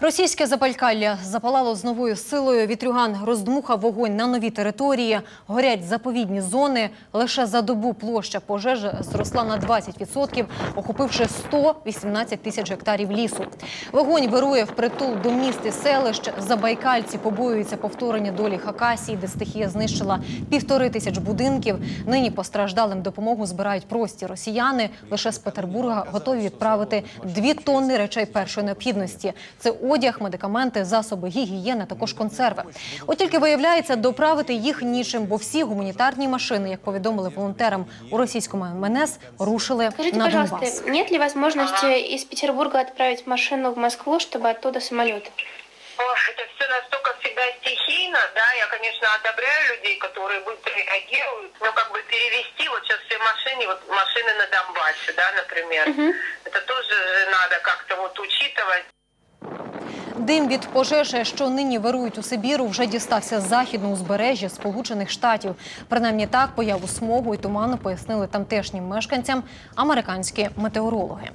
Російське Забайкалля запалало з новою силою. Вітрюган роздмухав вогонь на нові території. Горять заповідні зони. Лише за добу площа пожежі зросла на 20%, охопивши 118 тисяч гектарів лісу. Вогонь вирує впритул до міст і селищ. Забайкальці побоюються повторення долі Хакасії, де стихія знищила півтори тисяч будинків. Нині постраждалим допомогу збирають прості росіяни. Лише з Петербурга готові відправити дві тонни речей першої необхідності. Це одяг, медикаменти, засоби гігієни, також консерви. От тільки виявляється, доправити їх нічим, бо всі гуманітарні машини, як повідомили волонтерам у російському МНС, рушили Скажите, на Донбас. пожалуйста, нет ли возможности из Петербурга отправить машину в Москву, чтобы оттуда самолет? Ох, это все настолько всегда стихийно, да, я, конечно, одобряю людей, которые быстро реагируют, но как бы перевести вот сейчас все машины, вот машины на Донбассе, да, например, это тоже же надо как-то вот учитывать. Дим від пожежі, що нині вирують у Сибіру, вже дістався з західного узбережжя Сполучених Штатів. Принаймні так появу смогу і туману пояснили тамтешнім мешканцям американські метеорологи.